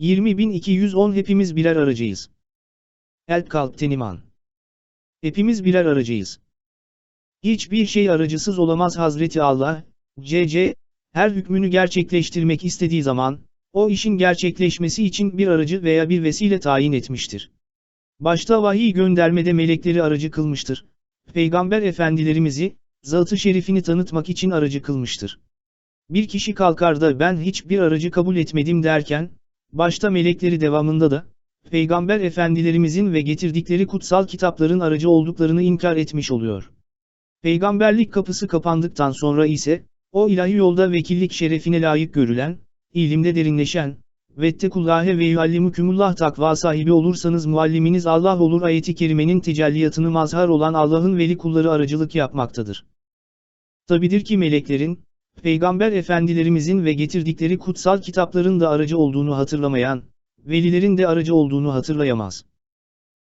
20210 Hepimiz birer aracıyız. Elp Kalp Teniman Hepimiz birer aracıyız. Hiçbir şey aracısız olamaz Hazreti Allah, C.C., her hükmünü gerçekleştirmek istediği zaman, o işin gerçekleşmesi için bir aracı veya bir vesile tayin etmiştir. Başta vahiy göndermede melekleri aracı kılmıştır. Peygamber efendilerimizi, zatı şerifini tanıtmak için aracı kılmıştır. Bir kişi kalkar da ben hiçbir aracı kabul etmedim derken, başta melekleri devamında da, Peygamber efendilerimizin ve getirdikleri kutsal kitapların aracı olduklarını inkar etmiş oluyor. Peygamberlik kapısı kapandıktan sonra ise, o ilahi yolda vekillik şerefine layık görülen, ilimde derinleşen, Vettekullâhe ve yuallimukumullah takva sahibi olursanız mualliminiz Allah olur ayeti kerimenin tecelliyatını mazhar olan Allah'ın veli kulları aracılık yapmaktadır. Tabidir ki meleklerin, Peygamber efendilerimizin ve getirdikleri kutsal kitapların da aracı olduğunu hatırlamayan, velilerin de aracı olduğunu hatırlayamaz.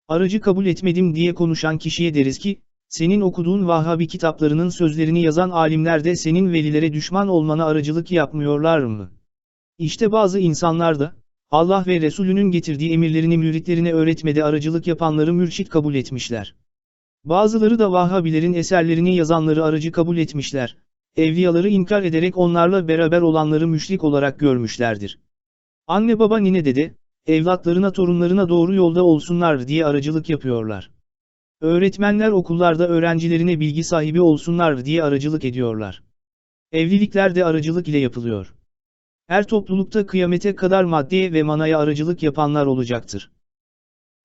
Aracı kabul etmedim diye konuşan kişiye deriz ki, senin okuduğun Vahhabi kitaplarının sözlerini yazan alimler de senin velilere düşman olmana aracılık yapmıyorlar mı? İşte bazı insanlar da, Allah ve Resulünün getirdiği emirlerini müritlerine öğretmede aracılık yapanları mürşit kabul etmişler. Bazıları da Vahhabilerin eserlerini yazanları aracı kabul etmişler. Evliyaları inkar ederek onlarla beraber olanları müşrik olarak görmüşlerdir. Anne baba nine dede, evlatlarına torunlarına doğru yolda olsunlar diye aracılık yapıyorlar. Öğretmenler okullarda öğrencilerine bilgi sahibi olsunlar diye aracılık ediyorlar. Evlilikler de aracılık ile yapılıyor. Her toplulukta kıyamete kadar maddeye ve manaya aracılık yapanlar olacaktır.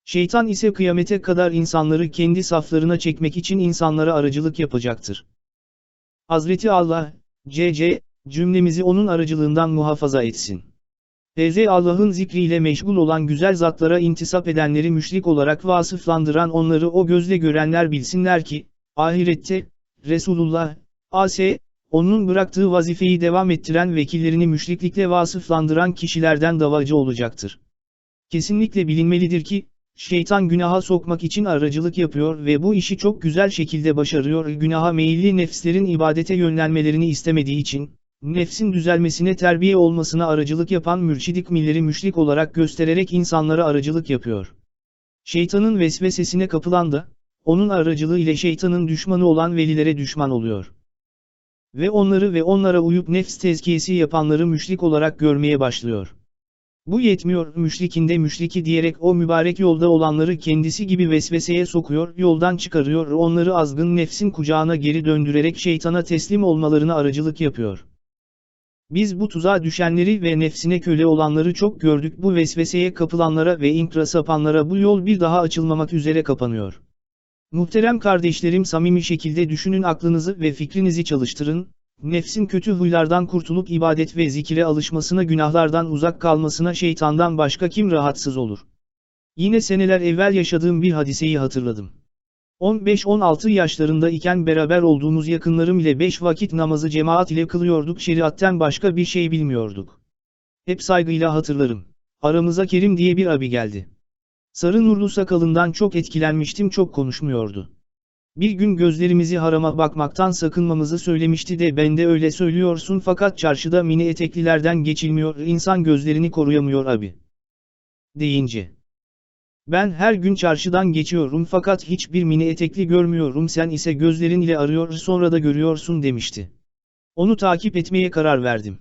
Şeytan ise kıyamete kadar insanları kendi saflarına çekmek için insanlara aracılık yapacaktır. Hazreti Allah, C.C., cümlemizi onun aracılığından muhafaza etsin. Tz Allah'ın zikriyle meşgul olan güzel zatlara intisap edenleri müşrik olarak vasıflandıran onları o gözle görenler bilsinler ki, ahirette, Resulullah, A.S., onun bıraktığı vazifeyi devam ettiren vekillerini müşriklikle vasıflandıran kişilerden davacı olacaktır. Kesinlikle bilinmelidir ki, şeytan günaha sokmak için aracılık yapıyor ve bu işi çok güzel şekilde başarıyor. Günaha meyilli nefslerin ibadete yönlenmelerini istemediği için, nefsin düzelmesine terbiye olmasına aracılık yapan mürşidik milleri müşrik olarak göstererek insanlara aracılık yapıyor. Şeytanın vesvesesine kapılan da, onun aracılığı ile şeytanın düşmanı olan velilere düşman oluyor. Ve onları ve onlara uyup nefs tezkiyesi yapanları müşrik olarak görmeye başlıyor. Bu yetmiyor, müşrikinde müşriki diyerek o mübarek yolda olanları kendisi gibi vesveseye sokuyor, yoldan çıkarıyor, onları azgın nefsin kucağına geri döndürerek şeytana teslim olmalarına aracılık yapıyor. Biz bu tuzağa düşenleri ve nefsine köle olanları çok gördük bu vesveseye kapılanlara ve inkra sapanlara bu yol bir daha açılmamak üzere kapanıyor. Muhterem kardeşlerim samimi şekilde düşünün aklınızı ve fikrinizi çalıştırın, nefsin kötü huylardan kurtulup ibadet ve zikire alışmasına günahlardan uzak kalmasına şeytandan başka kim rahatsız olur? Yine seneler evvel yaşadığım bir hadiseyi hatırladım. 15-16 yaşlarında iken beraber olduğumuz yakınlarım ile 5 vakit namazı cemaat ile kılıyorduk şeriatten başka bir şey bilmiyorduk. Hep saygıyla hatırlarım. Aramıza Kerim diye bir abi geldi. Sarı nurlu sakalından çok etkilenmiştim çok konuşmuyordu. Bir gün gözlerimizi harama bakmaktan sakınmamızı söylemişti de ben de öyle söylüyorsun fakat çarşıda mini eteklilerden geçilmiyor insan gözlerini koruyamıyor abi. Deyince. Ben her gün çarşıdan geçiyorum fakat hiçbir mini etekli görmüyorum sen ise gözlerin ile arıyor sonra da görüyorsun demişti. Onu takip etmeye karar verdim.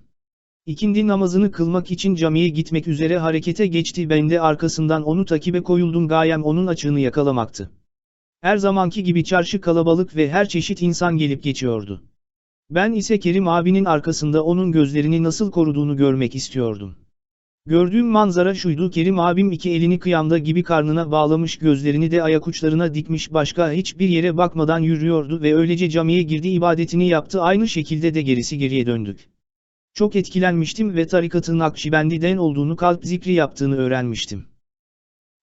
İkindi namazını kılmak için camiye gitmek üzere harekete geçti ben de arkasından onu takibe koyuldum gayem onun açığını yakalamaktı. Her zamanki gibi çarşı kalabalık ve her çeşit insan gelip geçiyordu. Ben ise Kerim abinin arkasında onun gözlerini nasıl koruduğunu görmek istiyordum. Gördüğüm manzara şuydu Kerim abim iki elini kıyamda gibi karnına bağlamış gözlerini de ayak uçlarına dikmiş başka hiçbir yere bakmadan yürüyordu ve öylece camiye girdi ibadetini yaptı aynı şekilde de gerisi geriye döndük. Çok etkilenmiştim ve tarikatın Nakşibendi'den olduğunu kalp zikri yaptığını öğrenmiştim.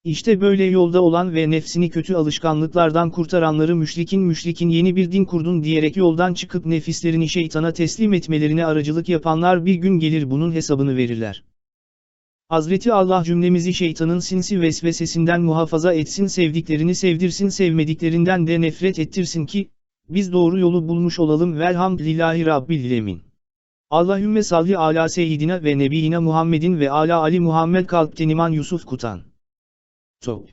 İşte böyle yolda olan ve nefsini kötü alışkanlıklardan kurtaranları müşrikin müşrikin yeni bir din kurdun diyerek yoldan çıkıp nefislerini şeytana teslim etmelerine aracılık yapanlar bir gün gelir bunun hesabını verirler. Hazreti Allah cümlemizi şeytanın sinsi vesvesesinden muhafaza etsin sevdiklerini sevdirsin sevmediklerinden de nefret ettirsin ki, biz doğru yolu bulmuş olalım velhamdülillahi rabbil lemin. Allahümme salli ala seyyidina ve nebiyina Muhammedin ve ala Ali Muhammed kalpten iman Yusuf Kutan. So